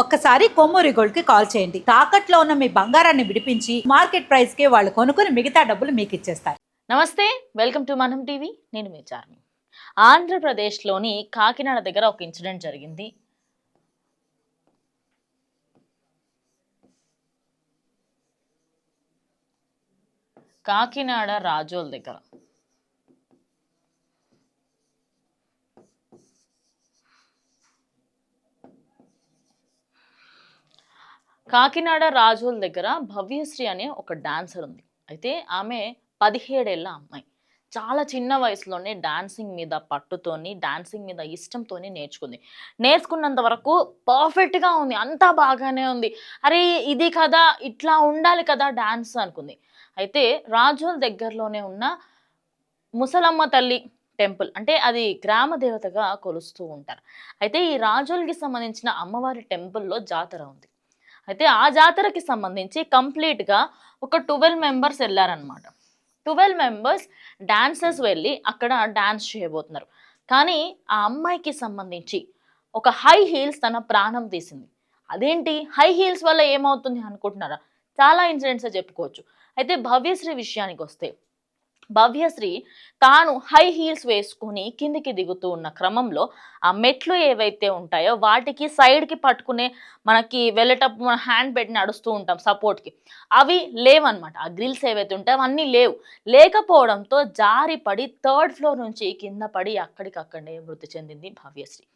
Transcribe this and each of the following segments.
ఒక్కసారి కొమ్మూరి గోల్డ్కి కాల్ చేయండి. తాకట్లో ఉన్న మీ బంగారాన్ని విడిపించి మార్కెట్ ప్రైస్కి వాళ్ళు కొనుక్కుని మిగతా డబ్బులు మీకు ఇచ్చేస్తారు నమస్తే వెల్కమ్ టు మనం టీవీ. నేను మీ చార్మి ఆంధ్రప్రదేశ్లోని కాకినాడ దగ్గర ఒక ఇన్సిడెంట్ జరిగింది. కాకినాడ రాజోల్ దగ్గర. కాకినాడ రాజోల్ దగ్గర భవ్యశ్రీ అనే ఒక డాన్సర్ ఉంది. అయితే ఆమె పదిహేడేళ్ళ అమ్మాయి. చాలా చిన్న వయసులోనే డాన్సింగ్ మీద పట్టుతోని డాన్సింగ్ మీద ఇష్టంతోనే నేర్చుకుంది. నేర్చుకున్నంత వరకు పర్ఫెక్ట్గా ఉంది. అంతా బాగానే ఉంది. అరే ఇది కదా ఇట్లా ఉండాలి కదా డాన్స్ అనుకుంది. అయితే రాజోల్ దగ్గరలోనే ఉన్న ముసలమ్మ తల్లి టెంపుల్ అంటే అది గ్రామ దేవతగా కొలుస్తూ ఉంటారు. అయితే ఈ రాజోల్కి సంబంధించిన అమ్మవారి టెంపుల్లో జాతర ఉంది. అయితే ఆ జాతరకి సంబంధించి కంప్లీట్గా ఒక ట్వెల్వ్ మెంబర్స్ వెళ్ళారనమాట ట్వెల్వ్ మెంబర్స్ డాన్సర్స్ వెళ్ళి అక్కడ డాన్స్ చేయబోతున్నారు. కానీ ఆ అమ్మాయికి సంబంధించి ఒక హై హీల్స్ తన ప్రాణం తీసింది. అదేంటి? హై హీల్స్ వల్ల ఏమవుతుంది అనుకుంటున్నారా? చాలా ఇన్సిడెంట్స్ చెప్పుకోవచ్చు. అయితే భవ్యశ్రీ విషయానికి వస్తే భవ్యశ్రీ తాను హై హీల్స్ వేసుకుని కిందికి దిగుతూ ఉన్న క్రమంలో ఆ మెట్లు ఏవైతే ఉంటాయో వాటికి సైడ్కి పట్టుకునే మనకి వెళ్ళేటప్పుడు మన హ్యాండ్ పెట్టి నడుస్తూ ఉంటాం సపోర్ట్కి అవి లేవన్నమాట. ఆ గ్రిల్స్ ఏవైతే ఉంటాయో అవన్నీ లేవు. లేకపోవడంతో జారి పడి థర్డ్ ఫ్లోర్ నుంచి కింద పడి అక్కడికక్కడే మృతి చెందింది భవ్యశ్రీ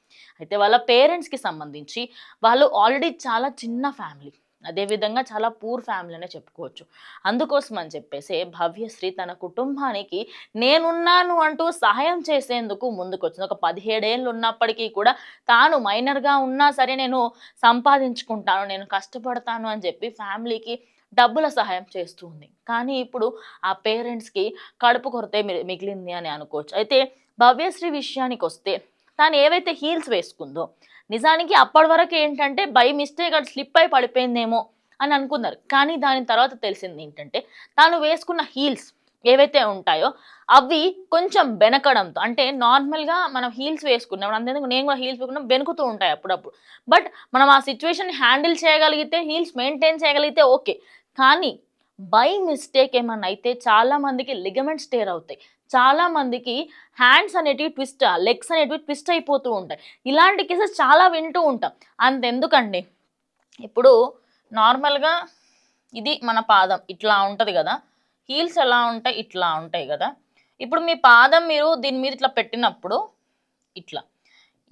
అయితే వాళ్ళ పేరెంట్స్కి సంబంధించి వాళ్ళు ఆల్రెడీ చాలా చిన్న ఫ్యామిలీ అదేవిధంగా చాలా పూర్ ఫ్యామిలీ అనే చెప్పుకోవచ్చు. అందుకోసం అని చెప్పేసి భవ్యశ్రీ తన కుటుంబానికి నేనున్నాను అంటూ సహాయం చేసేందుకు ముందుకొచ్చింది. ఒక పదిహేడేళ్ళు ఉన్నప్పటికీ కూడా తాను మైనర్గా ఉన్నా సరే నేను సంపాదించుకుంటాను నేను కష్టపడతాను అని చెప్పి ఫ్యామిలీకి డబ్బుల సహాయం చేస్తుంది. కానీ ఇప్పుడు ఆ పేరెంట్స్కి కడుపు కొరతే మిగిలింది అని అనుకోవచ్చు. అయితే భవ్యశ్రీ విషయానికి వస్తే తాను ఏవైతే హీల్స్ వేసుకుందో నిజానికి అప్పటి వరకు ఏంటంటే బై మిస్టేక్ అది స్లిప్ అయి పడిపోయిందేమో అని అనుకున్నారు. కానీ దాని తర్వాత తెలిసింది ఏంటంటే తాను వేసుకున్న హీల్స్ ఏవైతే ఉంటాయో అవి కొంచెం బెనకడంతో అంటే నార్మల్గా మనం హీల్స్ వేసుకున్నాం అంతేందుకు నేను కూడా హీల్స్ వేసుకున్నాం బెనుకుతూ ఉంటాయి అప్పుడప్పుడు. బట్ మనం ఆ సిచ్యువేషన్ హ్యాండిల్ చేయగలిగితే హీల్స్ మెయింటైన్ చేయగలిగితే ఓకే. కానీ బై మిస్టేక్ ఏమన్నా అయితే చాలా మందికి లిగమెంట్ స్టేర్ అవుతాయి. చాలా మందికి హ్యాండ్స్ అనేటివి ట్విస్ట్ లెగ్స్ అనేటివి ట్విస్ట్ అయిపోతూ ఉంటాయి. ఇలాంటి కేసెస్ చాలా వింటూ ఉంటాం. అంతెందుకండి? ఇప్పుడు నార్మల్గా ఇది మన పాదం ఇట్లా ఉంటుంది కదా? హీల్స్ ఎలా ఉంటాయి? ఇట్లా ఉంటాయి కదా? ఇప్పుడు మీ పాదం మీరు దీని మీద ఇట్లా పెట్టినప్పుడు ఇట్లా.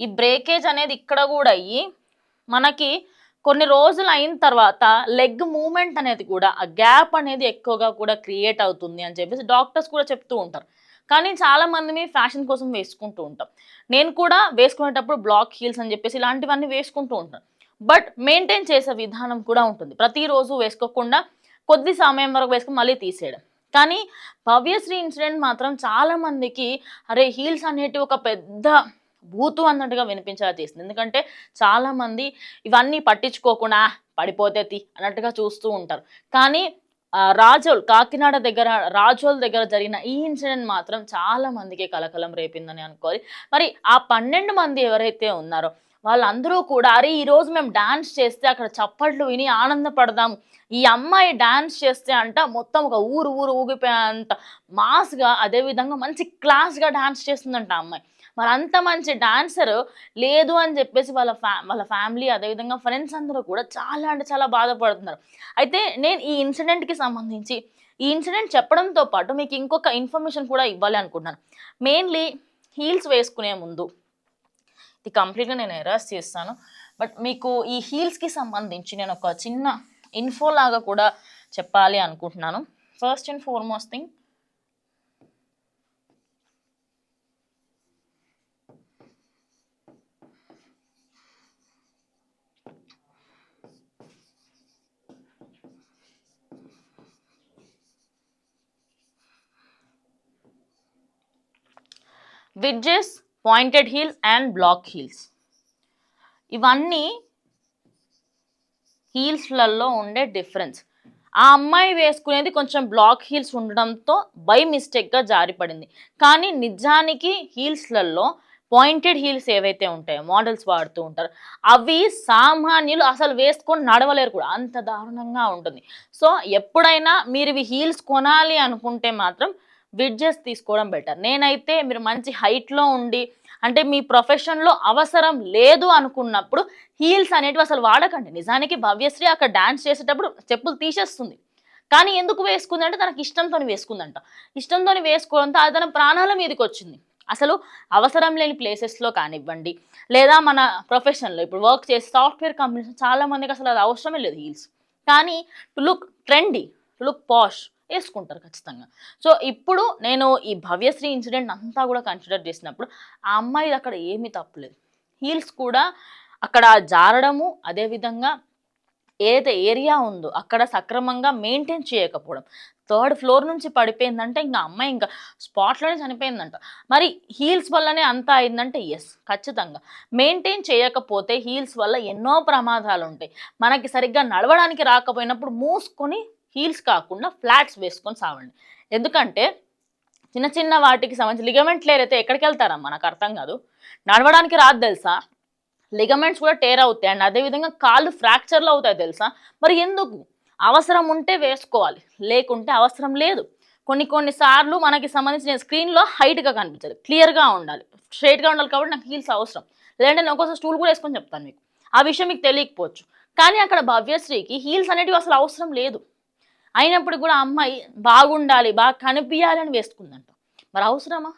ఈ బ్రేకేజ్ అనేది ఇక్కడ కూడా అయ్యి మనకి కొన్ని రోజులు అయిన తర్వాత లెగ్ మూమెంట్ అనేది కూడా ఆ గ్యాప్ అనేది ఎక్కువగా కూడా క్రియేట్ అవుతుంది అని చెప్పేసి డాక్టర్స్ కూడా చెప్తూ ఉంటారు. కానీ చాలా మంది ఫ్యాషన్ కోసం వేసుకుంటూ ఉంటాం. నేను కూడా వేసుకునేటప్పుడు బ్లాక్ హీల్స్ అని చెప్పేసి ఇలాంటివన్నీ వేసుకుంటూ ఉంటాను బట్ మెయింటైన్ చేసే విధానం కూడా ఉంటుంది. ప్రతిరోజు వేసుకోకుండా కొద్ది సమయం వరకు వేసుకుని మళ్ళీ తీసేయడం. కానీ భవ్యశ్రీ ఇన్సిడెంట్ మాత్రం చాలామందికి అరే హీల్స్ అనేటివి ఒక పెద్ద భూతు అన్నట్టుగా వినిపించేలా చేసింది ఎందుకంటే చాలామంది ఇవన్నీ పట్టించుకోకుండా పడిపోతే తి అన్నట్టుగా చూస్తూ ఉంటారు. కానీ రాజోల్ కాకినాడ దగ్గర రాజోల్ దగ్గర జరిగిన ఈ ఇన్సిడెంట్ మాత్రం చాలా మందికి కలకలం రేపిందని అనుకోవాలి. మరి ఆ పన్నెండు మంది ఎవరైతే ఉన్నారో వాళ్ళందరూ కూడా అరే ఈరోజు మేము డాన్స్ చేస్తే అక్కడ చప్పట్లు విని ఆనందపడదాం. ఈ అమ్మాయి డాన్స్ చేస్తే అంట మొత్తం ఒక ఊరు ఊరు ఊగిపోయేంత మాస్గా అదేవిధంగా మంచి క్లాస్గా డాన్స్ చేస్తుందంట ఆ అమ్మాయి. మరి అంత మంచి డాన్సర్ లేదు అని చెప్పేసి వాళ్ళ ఫ్యా వాళ్ళ ఫ్యామిలీ అదేవిధంగా ఫ్రెండ్స్ అందరూ కూడా చాలా అంటే చాలా బాధపడుతున్నారు. అయితే నేను ఈ ఇన్సిడెంట్కి సంబంధించి ఈ ఇన్సిడెంట్ చెప్పడంతో పాటు మీకు ఇంకొక ఇన్ఫర్మేషన్ కూడా ఇవ్వాలి అనుకుంటున్నాను. మెయిన్లీ హీల్స్ వేసుకునే ముందు ఇది కంప్లీట్గా నేను ఎరాస్ చేస్తాను. బట్ మీకు ఈ హీల్స్కి సంబంధించి నేను ఒక చిన్న ఇన్ఫో లాగా కూడా చెప్పాలి అనుకుంటున్నాను. First and foremost thing wedges pointed heels and block heels. ఇవన్నీ హీల్స్లలో ఉండే డిఫరెన్స్. ఆ అమ్మాయి వేసుకునేది కొంచెం బ్లాక్ హీల్స్ ఉండడంతో బై మిస్టేక్గా జారిపడింది. కానీ నిజానికి హీల్స్లలో పాయింటెడ్ హీల్స్ ఏవైతే ఉంటాయో మోడల్స్ వాడుతూ ఉంటారు అవి సామాన్యులు అసలు వేసుకొని నడవలేరు కూడా. అంత దారుణంగా ఉంటుంది. సో ఎప్పుడైనా మీరు ఇవి హీల్స్ కొనాలి అనుకుంటే మాత్రం విడ్జెస్ తీసుకోవడం బెటర్ నేనైతే మీరు మంచి హైట్లో ఉండి అంటే మీ ప్రొఫెషన్లో అవసరం లేదు అనుకున్నప్పుడు హీల్స్ అనేటివి అసలు వాడకండి. నిజానికి భవ్యశ్రీ అక్కడ డాన్స్ చేసేటప్పుడు చెప్పులు తీసేస్తుంది. కానీ ఎందుకు వేసుకుంది అంటే తనకి ఇష్టంతో వేసుకుందంట. ఇష్టంతో వేసుకోవడంతో అది తన ప్రాణాల మీదకి వచ్చింది. అసలు అవసరం లేని ప్లేసెస్లో కానివ్వండి లేదా మన ప్రొఫెషన్లో ఇప్పుడు వర్క్ చేసే సాఫ్ట్వేర్ కంపెనీస్ చాలామందికి అసలు అది అవసరమే లేదు హీల్స్ కానీ to look trendy to look posh వేసుకుంటారు ఖచ్చితంగా. సో ఇప్పుడు నేను ఈ భవ్యశ్రీ ఇన్సిడెంట్ అంతా కూడా కన్సిడర్ చేసినప్పుడు ఆ అమ్మాయి అక్కడ ఏమీ తప్పులేదు హీల్స్ కూడా అక్కడ జారడము అదేవిధంగా ఏదైతే ఏరియా ఉందో అక్కడ సక్రమంగా మెయింటైన్ చేయకపోవడం. థర్డ్ ఫ్లోర్ నుంచి పడిపోయిందంటే ఇంకా అమ్మాయి ఇంకా స్పాట్లోనే చనిపోయిందంట. మరి హీల్స్ వల్లనే అంతా అయిందంటే ఎస్ ఖచ్చితంగా. మెయింటైన్ చేయకపోతే హీల్స్ వల్ల ఎన్నో ప్రమాదాలు ఉంటాయి. మనకి సరిగ్గా నడవడానికి రాకపోయినప్పుడు మూసుకొని హీల్స్ కాకుండా ఫ్లాట్స్ వేసుకొని సావండి. ఎందుకంటే చిన్న చిన్న వాటికి సంబంధించి లిగమెంట్ లేర్ అయితే ఎక్కడికి వెళ్తారమ్మా? నాకు అర్థం కాదు. నడవడానికి రాదు తెలుసా? లిగమెంట్స్ కూడా టేర్ అవుతాయి. అండ్ అదేవిధంగా కాళ్ళు ఫ్రాక్చర్లు అవుతాయి తెలుసా? మరి ఎందుకు? అవసరం ఉంటే వేసుకోవాలి. లేకుంటే అవసరం లేదు. కొన్ని కొన్ని సార్లు మనకి సంబంధించిన స్క్రీన్లో హైట్గా కనిపించదు. క్లియర్గా ఉండాలి. స్ట్రైట్గా ఉండాలి కాబట్టి నాకు హీల్స్ అవసరం. లేదంటే నేను ఒక్కోసారి స్టూల్ కూడా వేసుకొని చెప్తాను మీకు. ఆ విషయం మీకు తెలియకపోవచ్చు. కానీ అక్కడ భవ్యశ్రీకి హీల్స్ అనేటివి అసలు అవసరం లేదు. అయినప్పుడు కూడా అమ్మాయి బాగుండాలి బాగా కనిపించాలి అని వేసుకుందంట. మరి అవసరమా?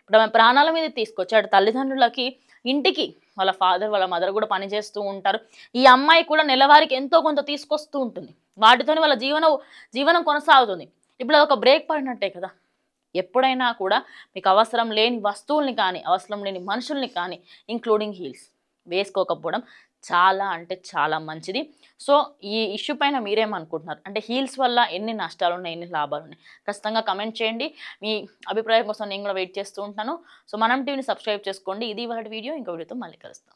ఇప్పుడు ఆమె ప్రాణాల మీద తీసుకొచ్చాడు తల్లిదండ్రులకి ఇంటికి వాళ్ళ ఫాదర్ వాళ్ళ మదర్ కూడా పని చేస్తూ ఉంటారు. ఈ అమ్మాయి కూడా నెలవారికి ఎంతో కొంత తీసుకొస్తూ ఉంటుంది. వాటితోనే వాళ్ళ జీవనం జీవనం కొనసాగుతుంది. ఇప్పుడు అదొక బ్రేక్ పడినట్టే కదా. ఎప్పుడైనా కూడా మీకు అవసరం లేని వస్తువుల్ని కానీ అవసరం లేని మనుషుల్ని కానీ ఇంక్లూడింగ్ హీల్స్ వేసుకోకపోవడం చాలా అంటే చాలా మంచిది. సో ఈ ఇష్యూ పైన మీరేమనుకుంటున్నారు? అంటే హీల్స్ వల్ల ఎన్ని నష్టాలు ఉన్నాయి ఎన్ని లాభాలు ఉన్నాయి ఖచ్చితంగా కమెంట్ చేయండి. మీ అభిప్రాయం కోసం నేను కూడా వెయిట్ చేస్తూ ఉంటాను. సో మనం టీవీని సబ్స్క్రైబ్ చేసుకోండి. ఇది వాటి వీడియో. ఇంకో వీడియోతో మళ్ళీ కలుస్తాం.